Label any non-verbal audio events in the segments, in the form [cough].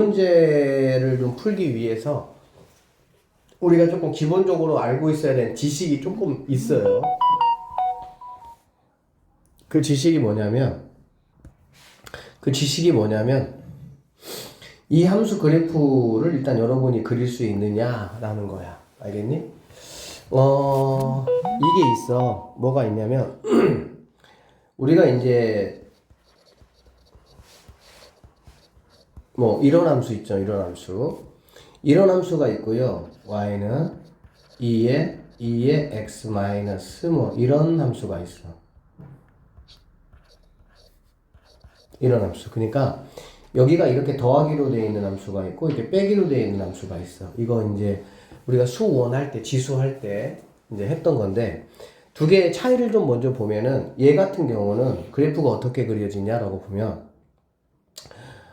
문제를 좀 풀기 위해서 우리가 조금 기본적으로 알고 있어야 되는 지식이 조금 있어요. 그 지식이 뭐냐면 그 지식이 뭐냐면 이 함수 그래프를 일단 여러분이 그릴 수 있느냐라는 거야. 알겠니? 어, 이게 있어. 뭐가 있냐면 [clears throat] 우리가 이제 뭐 이런 함수 있죠. 이런 함수. 이런 함수가 있고요. y는 2의 2의 x 마이너스 뭐 이런 함수가 있어. 이런 함수. 그러니까 여기가 이렇게 더하기로 되어 있는 함수가 있고 이렇게 빼기로 되어 있는 함수가 있어. 이거 이제 우리가 수원 할 때, 지수 할 때 이제 했던 건데 두 개의 차이를 좀 먼저 보면은 얘 같은 경우는 그래프가 어떻게 그려지냐라고 보면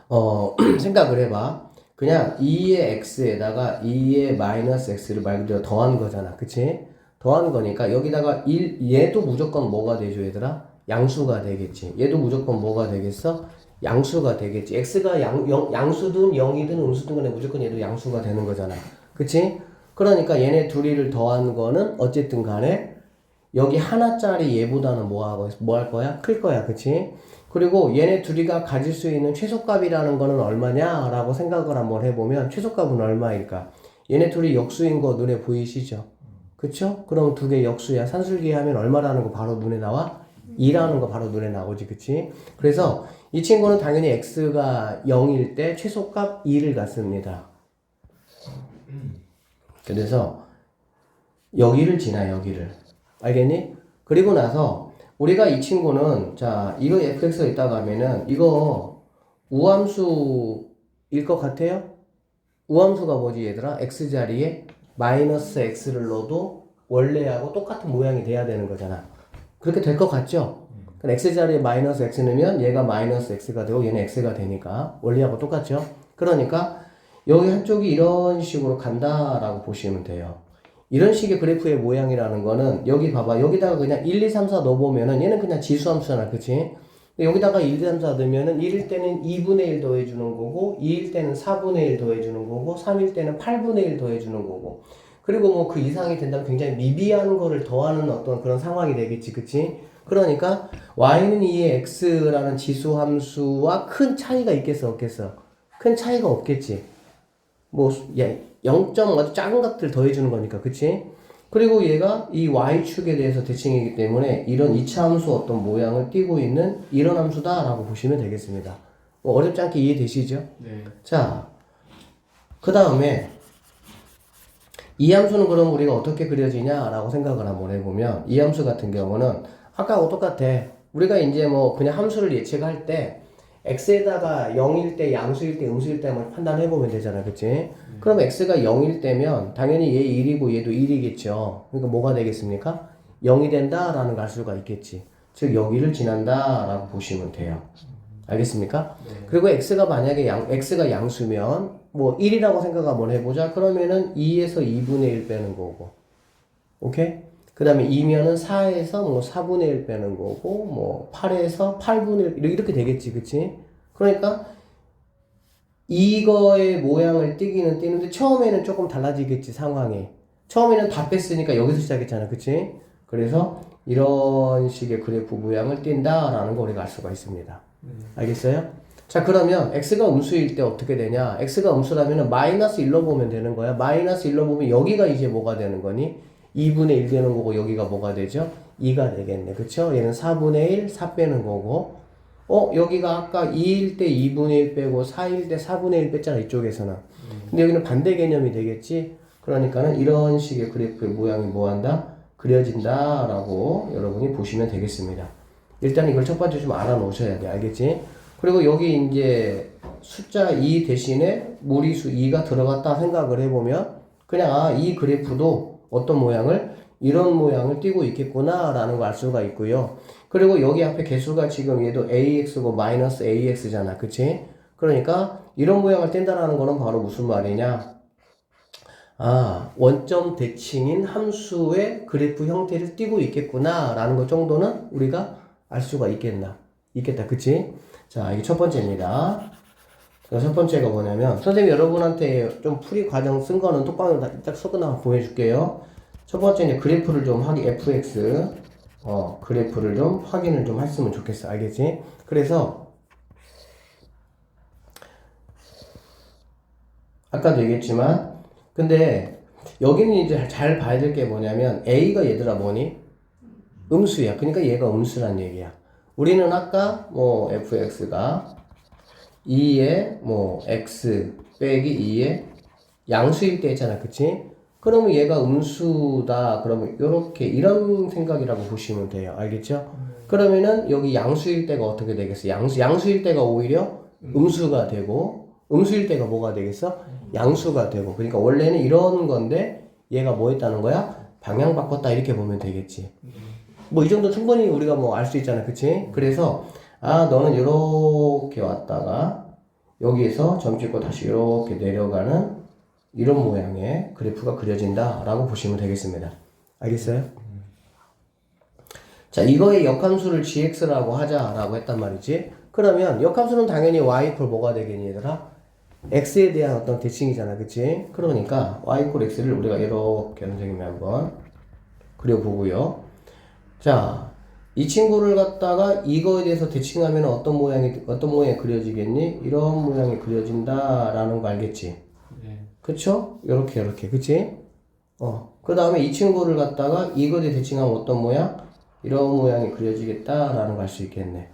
어 [clears throat] 생각을 해봐. 그냥 2의 x에다가 2의 마이너스 x를 말 그대로 더한 거잖아. 그치? 더한 거니까 여기다가 1, 얘도 무조건 뭐가 되죠, 얘들아? 양수가 되겠지. 얘도 무조건 뭐가 되겠어? 양수가 되겠지. x가 양, 영, 양수든 0이든 음수든 간에 무조건 얘도 양수가 되는 거잖아. 그치? 그러니까 얘네 둘이를 더한 거는 어쨌든 간에 여기 하나짜리 얘보다는 뭐 하고 뭐 할 거야? 클 거야. 그치? 그리고 얘네 둘이가 가질 수 있는 최소값이라는 거는 얼마냐라고 생각을 한번 해보면 최소값은 얼마일까? 얘네 둘이 역수인 거 눈에 보이시죠? 그쵸? 그럼 두 개 역수야. 산술기 하면 얼마라는 거 바로 눈에 나와? 2라는 거 바로 눈에 나오지. 그치? 그래서 이 친구는 당연히 x가 0일 때 최소값 2를 갖습니다. 그래서 여기를 지나 여기를 알겠니? 그리고 나서 우리가 이 친구는 자 이거 fx가 있다고 하면은 이거 우함수일 것 같아요? 우함수가 뭐지 얘들아? x 자리에 마이너스 x를 넣어도 원래하고 똑같은 모양이 돼야 되는 거잖아. 그렇게 될 것 같죠? 그럼 x 자리에 마이너스 x 넣으면 얘가 마이너스 x가 되고 얘는 x가 되니까 원리하고 똑같죠? 그러니까 여기 한쪽이 이런 식으로 간다라고 보시면 돼요. 이런 식의 그래프의 모양이라는 거는 여기 봐봐. 여기다가 그냥 1, 2, 3, 4 넣어보면은 얘는 그냥 지수함수잖아. 그치? 여기다가 1, 2, 3, 4 넣으면은 1일 때는 2분의 1 더해주는 거고 2일 때는 4분의 1 더해주는 거고 3일 때는 8분의 1 더해주는 거고 그리고 뭐 그 이상이 된다면 굉장히 미비한 거를 더하는 어떤 그런 상황이 되겠지. 그치? 그러니까 y는 2의 x라는 지수함수와 큰 차이가 있겠어 없겠어? 큰 차이가 없겠지. 뭐, 예, 0. 아주 작은 값들 더해주는 거니까, 그치? 그리고 얘가 이 y축에 대해서 대칭이기 때문에 이런 이차 함수 어떤 모양을 띠고 있는 이런 함수다 라고 보시면 되겠습니다. 뭐 어렵지 않게 이해되시죠? 네. 자, 그 다음에 이 함수는 그럼 우리가 어떻게 그려지냐 라고 생각을 한번 해보면 이 함수 같은 경우는 아까하고 똑같아. 우리가 이제 뭐 그냥 함수를 예측할 때 x에다가 0일 때, 양수일 때, 음수일 때 한번 판단해 보면 되잖아. 그치? 그럼 x가 0일 때면 당연히 얘 1이고 얘도 1이겠죠. 그러니까 뭐가 되겠습니까? 0이 된다라는 걸 알 수가 있겠지. 즉 여기를 지난다라고 보시면 돼요. 알겠습니까? 그리고 x가 만약에 양, x가 양수면 뭐 1이라고 생각 한번 해보자. 그러면은 2에서 2분의 1 빼는 거고. 오케이? 그 다음에 2면은 4에서 뭐 4분의 1 빼는 거고, 뭐 8에서 8분의 1, 이렇게 되겠지, 그치? 그러니까 이거의 모양을 띄기는 띄는데 처음에는 조금 달라지겠지, 상황이. 처음에는 다 뺐으니까 여기서 시작했잖아, 그치? 그래서 이런 식의 그래프 모양을 띈다 라는 거 우리가 알 수가 있습니다. 알겠어요? 자, 그러면 x가 음수일 때 어떻게 되냐? x가 음수라면 마이너스 1로 보면 되는 거야. 마이너스 1로 보면 여기가 이제 뭐가 되는 거니? 2분의 1 되는 거고 여기가 뭐가 되죠? 2가 되겠네. 그쵸? 얘는 4분의 1, 4 빼는 거고 어? 여기가 아까 2일 때 2분의 1 빼고 4일 때 4분의 1 뺐잖아. 이쪽에서는. 근데 여기는 반대 개념이 되겠지? 그러니까는 이런 식의 그래프의 모양이 뭐한다? 그려진다 라고 여러분이 보시면 되겠습니다. 일단 이걸 첫 번째 좀 알아놓으셔야 돼. 알겠지? 그리고 여기 이제 숫자 2 대신에 무리수 2가 들어갔다 생각을 해보면 그냥 아, 이 그래프도 어떤 모양을 이런 모양을 띠고 있겠구나라는 걸 알 수가 있고요. 그리고 여기 앞에 개수가 지금 얘도 ax고 마이너스 ax잖아. 그치? 그러니까 이런 모양을 뗀다라는 거는 바로 무슨 말이냐? 아, 원점 대칭인 함수의 그래프 형태를 띠고 있겠구나라는 것 정도는 우리가 알 수가 있겠나? 있겠다. 그치? 자, 이게 첫 번째입니다. 첫 번째가 뭐냐면 선생님 여러분한테 좀 풀이 과정 쓴 거는 다- 딱 섞어놔 보여줄게요. 첫 번째는 그래프를 좀 하기 fx 어 그래프를 좀 확인을 좀 했으면 좋겠어 알겠지? 그래서 아까도 얘기했지만 근데 여기는 이제 잘 봐야 될 게 뭐냐면 a가 얘들아 뭐니? 음수야. 그러니까 얘가 음수란 얘기야. 우리는 아까 뭐 fx가 2의 뭐 x 빼기 2의 양수일 때 했잖아. 그치? 그러면 얘가 음수다. 그러면 이렇게 이런 생각이라고 보시면 돼요. 알겠죠? 그러면은 여기 양수일 때가 어떻게 되겠어? 양수 양수일 때가 오히려 음수가 되고 음수일 때가 뭐가 되겠어? 양수가 되고. 그러니까 원래는 이런 건데 얘가 뭐 했다는 거야? 방향 바꿨다 이렇게 보면 되겠지. 뭐 이 정도 충분히 우리가 뭐 알 수 있잖아. 그치? 그래서 아 너는 이렇게 왔다가 여기에서 점 찍고 다시 이렇게 내려가는 이런 모양의 그래프가 그려진다 라고 보시면 되겠습니다. 알겠어요? 자, 이거의 역함수를 gx라고 하자라고 했단 말이지. 그러면 역함수는 당연히 y 이퀄 뭐가 되겠니 얘들아? x에 대한 어떤 대칭이잖아. 그치? 그러니까 y 이퀄 x를 우리가 이렇게 선생님이 한번 그려보고요. 자, 이 친구를 갖다가 이거에 대해서 대칭하면 어떤 모양이, 어떤 모양이 그려지겠니? 이런 모양이 그려진다라는 거 알겠지? 네. 그쵸? 요렇게, 요렇게. 그치? 어. 그 다음에 이 친구를 갖다가 이거에 대칭하면 어떤 모양? 이런 모양이 그려지겠다라는 걸 알 수 있겠네.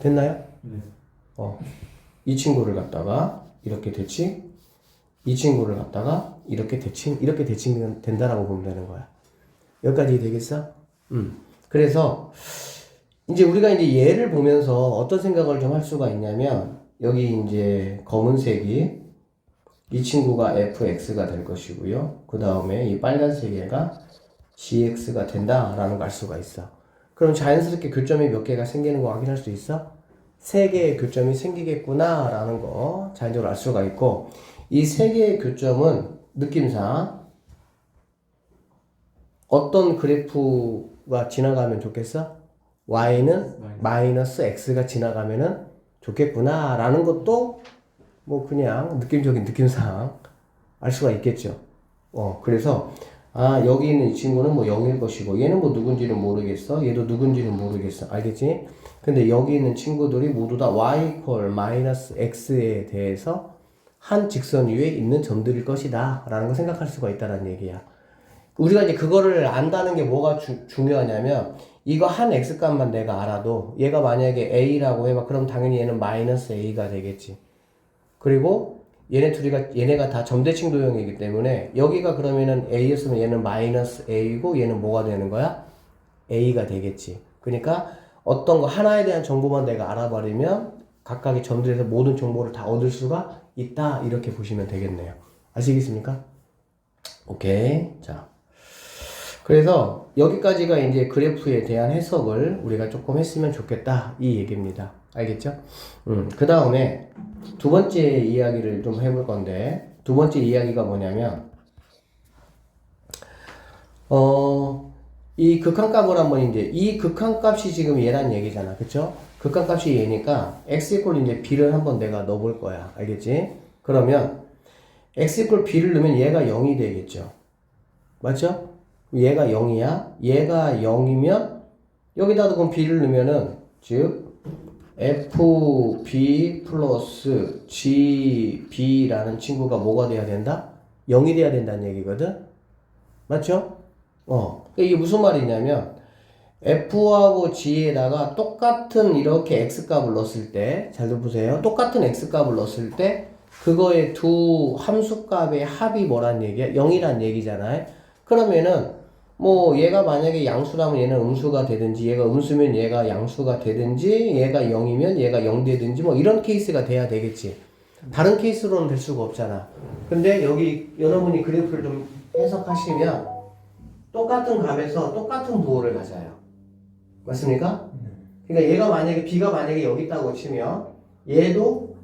됐나요? 네. 어. 이 친구를 갖다가 이렇게 대칭, 이 친구를 갖다가 이렇게 대칭, 이렇게 대칭 된다라고 보면 되는 거야. 여기까지 되겠어? 음. 그래서 이제 우리가 이제 얘를 보면서 어떤 생각을 좀 할 수가 있냐면 여기 이제 검은색이 이 친구가 fx가 될 것이고요. 그 다음에 이 빨간색 얘가 gx가 된다라는 걸 알 수가 있어. 그럼 자연스럽게 교점이 몇 개가 생기는 거 확인할 수 있어? 세 개의 교점이 생기겠구나라는 거 자연적으로 알 수가 있고 이 세 개의 교점은 느낌상 어떤 그래프가 지나가면 좋겠어? y는 마이너스 x가 지나가면은 좋겠구나라는 것도 뭐 그냥 느낌적인 느낌상 알 수가 있겠죠. 어 그래서 아 여기 있는 이 친구는 뭐 0일 것이고 얘는 뭐 누군지는 모르겠어. 얘도 누군지는 모르겠어. 알겠지? 근데 여기 있는 친구들이 모두 다 y 마이너스 x에 대해서 한 직선 위에 있는 점들일 것이다 라는 걸 생각할 수가 있다는 얘기야. 우리가 이제 그거를 안다는 게 뭐가 주- 중요하냐면 이거 한 x 값만 내가 알아도 얘가 만약에 a라고 해봐 그럼 당연히 얘는 마이너스 a가 되겠지. 그리고 얘네 둘이가 얘네가 다 점대칭 도형이기 때문에 여기가 그러면은 a였으면 얘는 마이너스 a고 얘는 뭐가 되는 거야? a가 되겠지. 그러니까 어떤 거 하나에 대한 정보만 내가 알아버리면 각각의 점들에서 모든 정보를 다 얻을 수가 있다 이렇게 보시면 되겠네요. 아시겠습니까? 오케이 자 그래서 여기까지가 이제 그래프에 대한 해석을 우리가 조금 했으면 좋겠다 이 얘기입니다. 알겠죠? 음, 그 다음에 두 번째 이야기를 좀 해볼 건데 두 번째 이야기가 뭐냐면 어, 이 극한값을 한번 이제 이 극한값이 지금 얘란 얘기잖아, 그쵸? 극한값이 얘니까 x 이퀄 이제 b를 한번 내가 넣어볼 거야, 알겠지? 그러면 x 이퀄 b를 넣으면 얘가 0이 되겠죠, 맞죠? 얘가 0이야. 얘가 0이면 여기다가 그럼 b를 넣으면은 즉 fb 플러스 gb라는 친구가 뭐가 돼야 된다? 0이 돼야 된다는 얘기거든. 맞죠? 어. 그러니까 이게 무슨 말이냐면 f하고 g에다가 똑같은 이렇게 x 값을 넣었을 때, 잘 보세요. 똑같은 x 값을 넣었을 때 그거의 두 함수 값의 합이 뭐란 얘기야? 0이란 얘기잖아요. 그러면은 뭐 얘가 만약에 양수라면 얘는 음수가 되든지 얘가 음수면 얘가 양수가 되든지 얘가 0이면 얘가 0 되든지 뭐 이런 케이스가 돼야 되겠지. 다른 케이스로는 될 수가 없잖아. 근데 여기 여러분이 그래프를 좀 해석하시면 똑같은 값에서 똑같은 부호를 가져요. 맞습니까? 그러니까 얘가 만약에 b가 만약에 여기 있다고 치면 얘도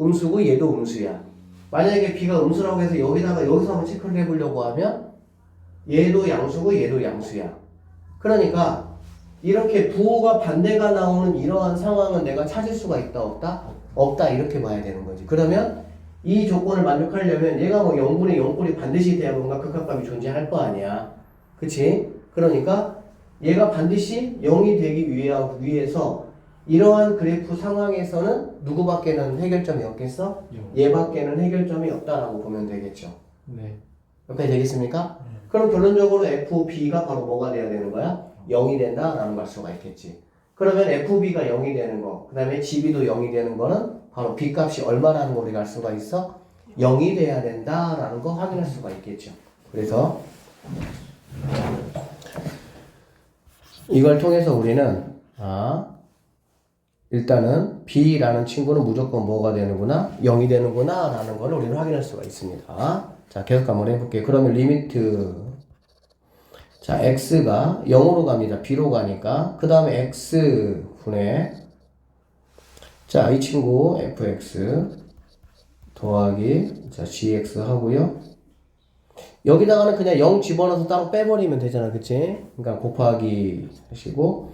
음수고 얘도 음수야. 만약에 b가 음수라고 해서 여기다가 여기서 한번 체크를 해보려고 하면 얘도 양수고 얘도 양수야. 그러니까 이렇게 부호가 반대가 나오는 이러한 상황은 내가 찾을 수가 있다 없다? 없다 이렇게 봐야 되는 거지. 그러면 이 조건을 만족하려면 얘가 뭐 0분의 0꼴이 반드시 돼야 뭔가 극합값이 존재할 거 아니야. 그치? 그러니까 얘가 반드시 0이 되기 위해, 위해서 이러한 그래프 상황에서는 누구밖에는 해결점이 없겠어? 영. 얘밖에는 해결점이 없다라고 보면 되겠죠. 네. 이렇게 되겠습니까? 그럼 결론적으로 FB가 바로 뭐가 돼야 되는 거야? 0이 된다라는 걸 수가 있겠지. 그러면 FB가 0이 되는 거, 그 다음에 GB도 0이 되는 거는 바로 B 값이 얼마라는 걸 우리가 알 수가 있어? 0이 돼야 된다라는 거 확인할 수가 있겠죠. 그래서 이걸 통해서 우리는 아 일단은 B라는 친구는 무조건 뭐가 되는구나? 0이 되는구나 라는 걸 우리는 확인할 수가 있습니다. 자 계속 한번 해볼게요. 그러면 리미트 자 X가 0으로 갑니다. B로 가니까 그 다음에 X분의 자 이 친구 fx 더하기 자 gx 하고요. 여기다가는 그냥 0 집어넣어서 따로 빼버리면 되잖아, 그치? 그러니까 곱하기 하시고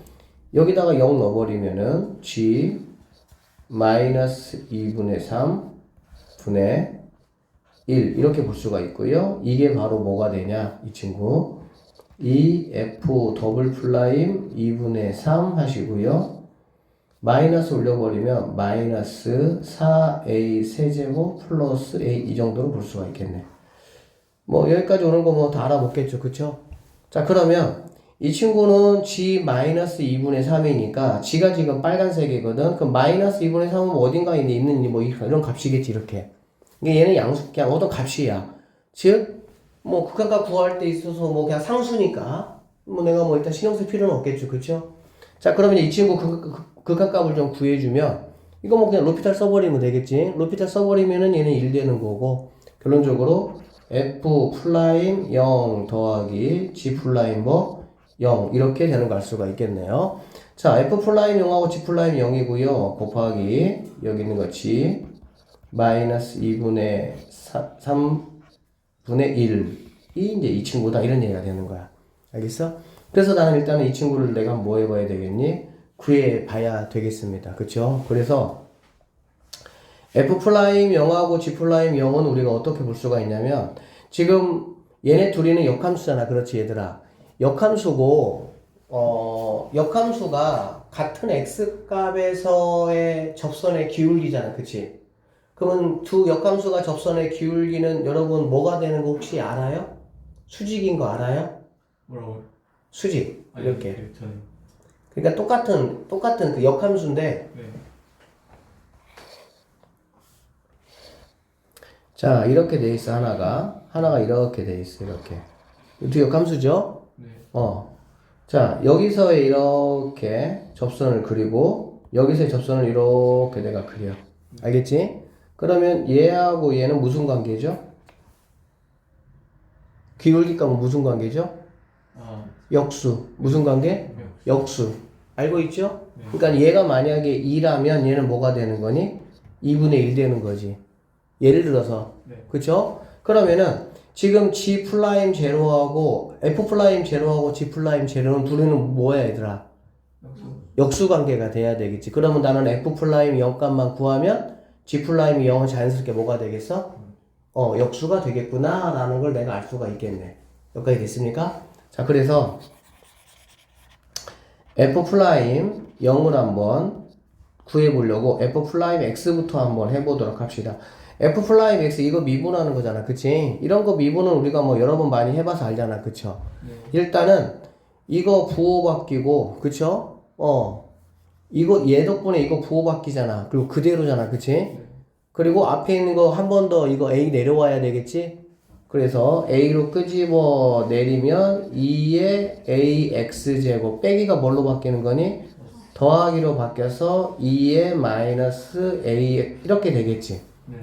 여기다가 0 넣어버리면은 g 마이너스 2분의 3 분의 1 이렇게 볼 수가 있고요. 이게 바로 뭐가 되냐, 이 친구. 이 f 더블 플라임 2분의 3 하시고요. 마이너스 올려버리면 마이너스 4a 세제곱 플러스 a 이 정도로 볼 수가 있겠네. 뭐 여기까지 오는 거 뭐 다 알아먹겠죠, 그쵸? 자 그러면 이 친구는 g 마이너스 2분의 3이니까 g가 지금 빨간색이거든. 그럼 마이너스 2분의 3은 어딘가에 있는 뭐 이런 값이겠지 이렇게. 이게 얘는 양수 그냥 어떤 값이야. 즉 뭐 극한값 구할 때 있어서 뭐 그냥 상수니까 뭐 내가 뭐 일단 신경 쓸 필요는 없겠죠, 그쵸? 자 그러면 이 친구 극, 극, 극한값을 좀 구해주면 이거 뭐 그냥 로피탈 써버리면 되겠지 로피탈 써버리면은 얘는 1 되는 거고 결론적으로 f 플라임 0 더하기 g 플라임 뭐 0 이렇게 되는 걸 알 수가 있겠네요 자 f 플라임 0하고 g 플라임 0이고요 곱하기 여기 있는 거 g 마이너스 2분의 3분의 1이 이제 이 친구다 이런 얘기가 되는 거야 알겠어? 그래서 나는 일단은 이 친구를 내가 뭐 해봐야 되겠니? 구해 봐야 되겠습니다. 그쵸? 그래서 F 플라임 0하고 G 플라임 0은 우리가 어떻게 볼 수가 있냐면 지금 얘네 둘이는 역함수잖아. 그렇지 얘들아. 역함수고 어 역함수가 같은 x 값에서의 접선의 기울기잖아. 그치? 그러면 두 역함수가 접선의 기울기는 여러분 뭐가 되는 거 혹시 알아요? 수직인 거 알아요? 뭐라고요? 수직 아니, 이렇게 네, 저는 그러니까 똑같은 똑같은 그 역함수인데 네. 자 이렇게 돼 있어 하나가 하나가 이렇게 돼 있어 이렇게 두 역함수죠 네. 어 자 여기서의 이렇게 접선을 그리고 여기서의 접선을 이렇게 내가 그려 알겠지 그러면 얘하고 얘는 무슨 관계죠 기울기값은 무슨 관계죠 아, 역수 무슨 관계 네. 역수 알고 있죠? 네. 그러니까 얘가 만약에 2라면 얘는 뭐가 되는 거니? 2분의 1 되는 거지. 예를 들어서 네. 그쵸? 그러면은 지금 G 플라임 제로하고 F 플라임 제로하고 G 플라임 제로는 둘이는 뭐야 얘들아? 역수. 관계가 돼야 되겠지. 그러면 나는 F 플라임 0값만 구하면 G 플라임이 0은 자연스럽게 뭐가 되겠어? 어, 역수가 되겠구나 라는 걸 내가 알 수가 있겠네. 여기까지 됐습니까? 자, 그래서 f 플라임 0을 한번 구해 보려고 f 플라임 x부터 한번 해 보도록 합시다. F 플라임 x 이거 미분하는 거잖아, 그치? 이런 거 미분은 우리가 뭐 여러 번 많이 해봐서 알잖아, 그쵸? 네. 일단은 이거 부호 바뀌고, 그쵸? 어, 이거 얘 덕분에 이거 부호 바뀌잖아. 그리고 그대로잖아, 그치? 네. 그리고 앞에 있는 거 한 번 더 이거 a 내려와야 되겠지? 그래서 a로 끄집어 내리면 2의 ax 제곱 빼기가 뭘로 바뀌는 거니? 더하기로 바뀌어서 2의 마이너스 a 이렇게 되겠지. 네.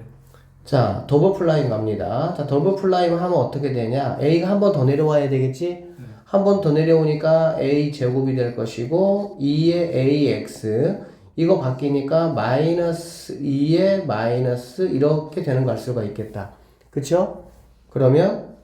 자 더블 플라임 갑니다. 자 더블 플라임 하면 어떻게 되냐? a가 한 번 더 내려와야 되겠지? 한 번 더 내려오니까 a 제곱이 될 것이고 2의 ax 이거 바뀌니까 마이너스 2의 마이너스 이렇게 되는 걸 알 수가 있겠다. 그쵸? 그러면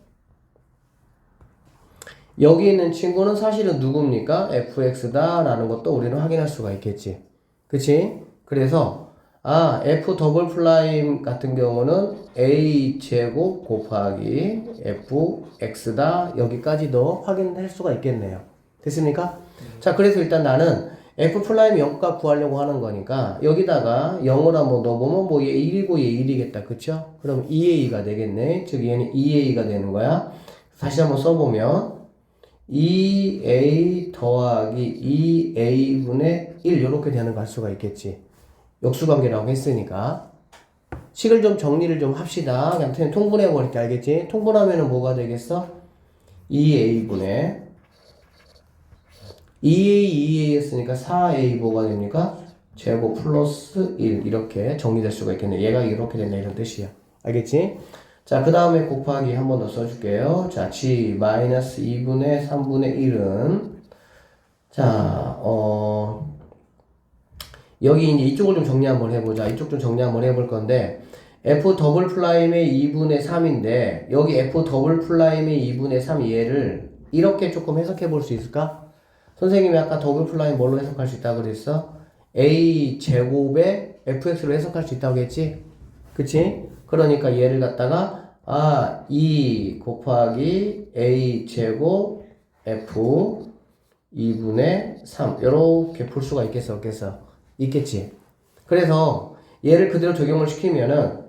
여기 있는 친구는 사실은 누굽니까? fx다 라는 것도 우리는 확인할 수가 있겠지. 그치? 그래서 아 f 더블 플라임 같은 경우는 a 제곱 곱하기 fx다 여기까지도 확인할 수가 있겠네요. 됐습니까? 자 그래서 일단 나는 f 플라임 0값 구하려고 하는 거니까 여기다가 0을 한번 넣어보면 뭐 얘 1이고 얘 1이겠다 그쵸? 그럼 2a가 되겠네 즉 얘는 2a가 되는 거야 다시 한번 써보면 2a 더하기 2a분의 1 이렇게 되는 거할 수가 있겠지 역수관계라고 했으니까 식을 좀 정리를 좀 합시다 그냥 통분해 버릴게 알겠지? 통분하면은 뭐가 되겠어? 2a분의 2a, 2a 했으니까 4a 뭐가 됩니까? 제곱 플러스 1 이렇게 정리될 수가 있겠네. 얘가 이렇게 된다 이런 뜻이야. 알겠지? 자, 그 다음에 곱하기 한 번 더 써줄게요. 자, g 마이너스 2분의 3분의 1은 자, 어 여기 이제 이쪽을 좀 정리 한번 해보자. 이쪽 좀 정리 한번 해볼 건데 f 더블 플라임의 2분의 3인데 여기 f 더블 플라임의 2분의 3 얘를 이렇게 조금 해석해 볼 수 있을까? 선생님이 아까 더블 플라임 뭘로 해석할 수 있다고 그랬어? a 제곱에 fx로 해석할 수 있다고 했지? 그치? 그러니까 얘를 갖다가 아, 2 곱하기 a 제곱 f 2분의 3 이렇게 풀 수가 있겠어 없겠어? 있겠지? 그래서 얘를 그대로 적용을 시키면은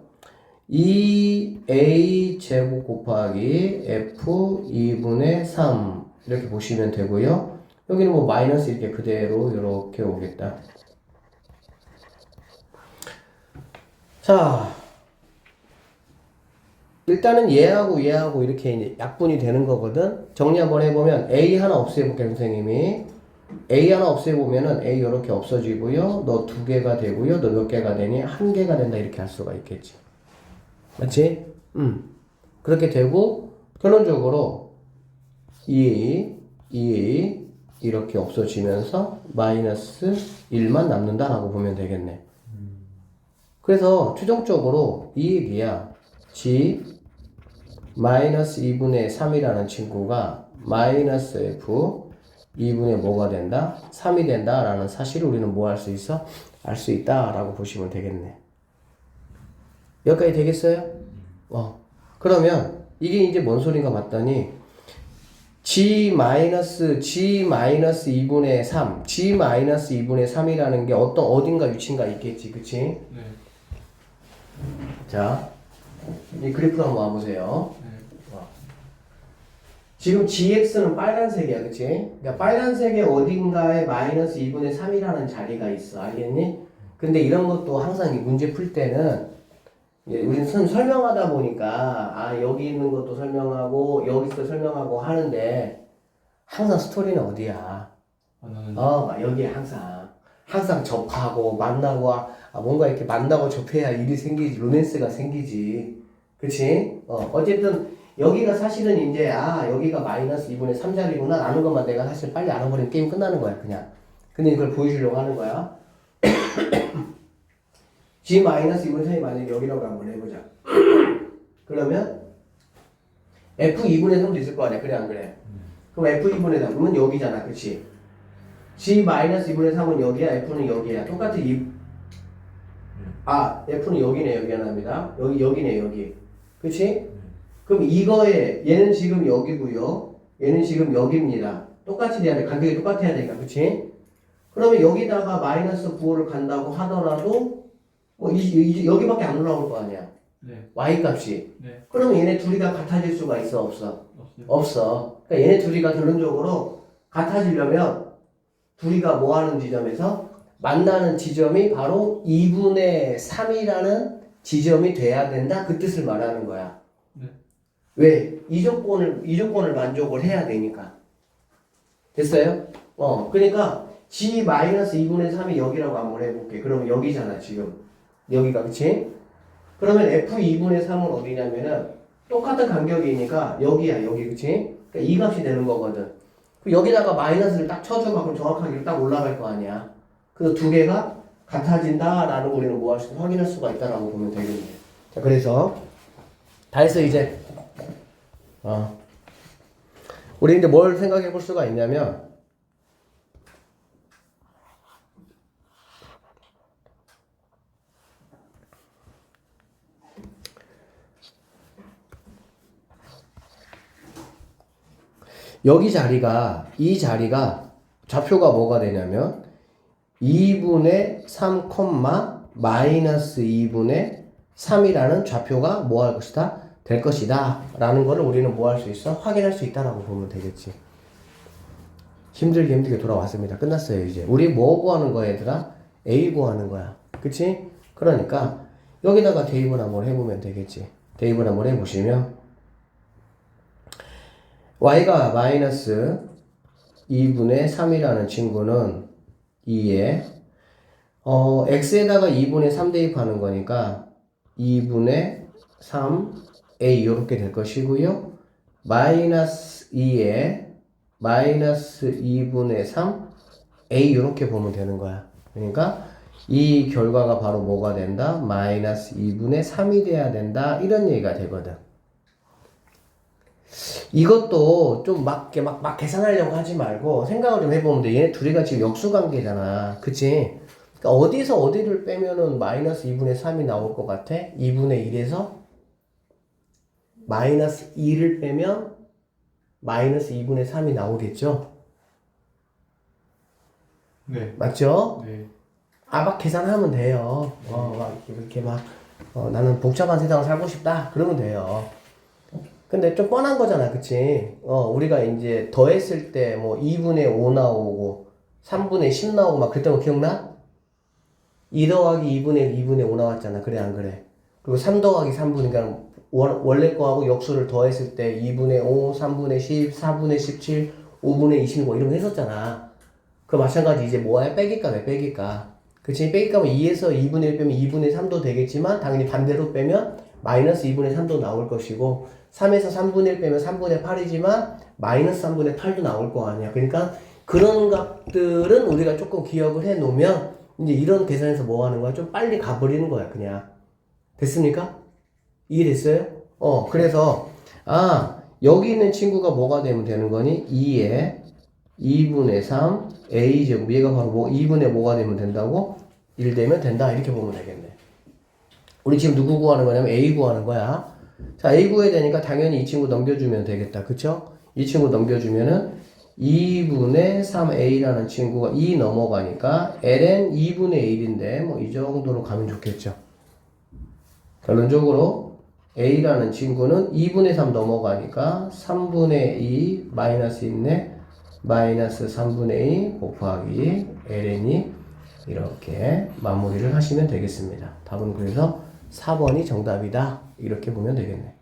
2a 제곱 곱하기 f 2분의 3 이렇게 보시면 되고요. 여기는 뭐 마이너스 이렇게 그대로 이렇게 오겠다. 자, 일단은 얘하고 얘하고 이렇게 약분이 되는 거거든. 정리 한번 해보면 A 하나 없애볼게 선생님이. A 하나 없애보면은 A 이렇게 없어지고요. 너 두 개가 되고요. 너 몇 개가 되니? 한 개가 된다 이렇게 할 수가 있겠지. 맞지? 음. 그렇게 되고 결론적으로 2A, 2A 이렇게 없어지면서 마이너스 1만 남는다라고 보면 되겠네. 그래서 최종적으로 이 얘기야. g 마이너스 2분의 3이라는 친구가 마이너스 f 2분의 뭐가 된다? 3이 된다 라는 사실을 우리는 뭐 할 수 있어? 알 수 있다 라고 보시면 되겠네. 여기까지 되겠어요? 어. 그러면 이게 이제 뭔 소린가 봤더니 g 마이너스 g 마이너스 2분의 3, g 마이너스 2분의 3이라는 게 어떤 어딘가 위치인가 있겠지, 그치? 네. 자, 이 그래프로 한번 와보세요. 네. 지금 gx는 빨간색이야, 그치? 그러니까 빨간색의 어딘가에 마이너스 2분의 3이라는 자리가 있어, 알겠니? 근데 이런 것도 항상 이 문제 풀 때는 예, 우리는 선 설명하다 보니까 아 여기 있는 것도 설명하고 여기서 설명하고 하는데 항상 스토리는 어디야? 아, 나는 어, 막 여기에 항상 항상 접하고 만나고 아, 뭔가 이렇게 만나고 접해야 일이 생기지 로맨스가 생기지 그치? 어, 어쨌든 여기가 사실은 이제 아 여기가 마이너스 2분의 3자리구나 라는 것만 내가 사실 빨리 알아버리면 게임 끝나는 거야 그냥 근데 이걸 보여주려고 하는 거야 [coughs] g 마이너스 2분의 3이 만약에 여기라고 한번 해보자 [coughs] 그러면 f 2분의 3도 있을 거 아니야 그래 안 그래? 그럼 f 2분의 3은 여기잖아 그치? g 마이너스 2분의 3은 여기야 f는 여기야 똑같은 이 아, F는 여기네, 여기 하나입니다. 여기, 여기네, 여기. 그치? 그럼 이거에, 얘는 지금 여기고요 얘는 지금 여기입니다. 똑같이 돼야 돼. 간격이 똑같아야 되니까. 그치? 그러면 여기다가 마이너스 9를 간다고 하더라도, 뭐, 이, 이, 여기밖에 안 올라올 거 아니야. 네. Y 값이. 네. 그러면 얘네 둘이가 같아질 수가 있어, 없어? 없어요. 없어. 그러니까 얘네 둘이가 결론적으로 같아지려면 둘이가 뭐 하는 지점에서 만나는 지점이 바로 2분의 3이라는 지점이 돼야 된다. 그 뜻을 말하는 거야. 네. 왜? 이 조건을, 이 조건을 만족을 해야 되니까. 됐어요? 어, 그러니까 g-2분의 3이 여기라고 한번 해볼게. 그러면 여기잖아, 지금. 여기가, 그치? 그러면 f2분의 3은 어디냐면은 똑같은 간격이니까 여기야, 여기, 그치? 그러니까 이 값이 되는 거거든. 여기다가 마이너스를 딱 쳐줘봐. 그럼 정확하게 딱 올라갈 거 아니야. 그래서 두 개가 같아진다라는 거 우리는 뭐 할 수, 확인할 수가 있다라고 보면 되겠네. 자, 그래서 다 했어, 이제. 어. 우리 이제 뭘 생각해 볼 수가 있냐면 여기 자리가 이 자리가 좌표가 뭐가 되냐면 2분의 3, 마이너스 2분의 3이라는 좌표가 뭐 할 것이다? 될 것이다. 라는 거를 우리는 뭐 할 수 있어? 확인할 수 있다라고 보면 되겠지. 힘들게 힘들게 돌아왔습니다. 끝났어요, 이제. 우리 뭐 구하는 거야, 얘들아? A 구하는 거야. 그치? 그러니까, 여기다가 대입을 한번 해보면 되겠지. 대입을 한번 해보시면, y가 마이너스 2분의 3이라는 친구는 2에 어, x에다가 2분의 3 대입하는 거니까 2분의 3 a 이렇게 될 것이고요. 마이너스 2에 마이너스 2분의 3 a 이렇게 보면 되는 거야. 그러니까 이 결과가 바로 뭐가 된다? 마이너스 2분의 3이 돼야 된다. 이런 얘기가 되거든. 이것도 좀 막, 막, 막 계산하려고 하지 말고 생각을 좀 해보면 돼. 얘네 둘이가 지금 역수관계잖아. 그치? 그러니까 어디서 어디를 빼면은 마이너스 2분의 3이 나올 것 같아? 2분의 1에서 마이너스 2를 빼면 마이너스 2분의 3이 나오겠죠? 네. 맞죠? 네. 아, 막 계산하면 돼요. 어, 막 이렇게 막, 어, 나는 복잡한 세상을 살고 싶다. 그러면 돼요. 근데 좀 뻔한 거잖아, 그치? 어, 우리가 이제 더했을 때 뭐 2분의 5 나오고, 3분의 10 나오고 막 그랬던 거 기억나? 2 더하기 2분의 1, 2분의 5 나왔잖아. 그래, 안 그래? 그리고 3 더하기 3분의, 그러니까 원- 원래 거하고 역수를 더했을 때 2분의 5, 3분의 10, 4분의 17, 5분의 25 이런 거 했었잖아. 그 마찬가지 이제 뭐야? 빼기가 왜 빼기가? 그치? 빼기가면 2에서 2분의 1 빼면 2분의 3도 되겠지만 당연히 반대로 빼면 마이너스 2분의 3도 나올 것이고 3에서 3분의 1 빼면 3분의 8이지만 마이너스 3분의 8도 나올 거 아니야. 그러니까 그런 값들은 우리가 조금 기억을 해 놓으면 이제 이런 계산에서 뭐 하는 거야? 좀 빨리 가버리는 거야, 그냥. 됐습니까? 이해됐어요? 어, 그래서 아, 여기 있는 친구가 뭐가 되면 되는 거니? 2에 2분의 3 a제곱 얘가 바로 뭐 2분의 뭐가 되면 된다고? 1 되면 된다 이렇게 보면 되겠네 우리 지금 누구 구하는 거냐면 a 구하는 거야 자 a 구해야 되니까 당연히 이 친구 넘겨주면 되겠다 그쵸? 이 친구 넘겨주면은 2분의 3a라는 친구가 2 넘어가니까 ln 2분의 1인데 뭐 이 정도로 가면 좋겠죠 결론적으로 a라는 친구는 2분의 3 넘어가니까 3분의 2 마이너스 있네 마이너스 3분의 2 곱하기 ln이 이렇게 마무리를 하시면 되겠습니다. 답은 그래서 4번이 정답이다. 이렇게 보면 되겠네.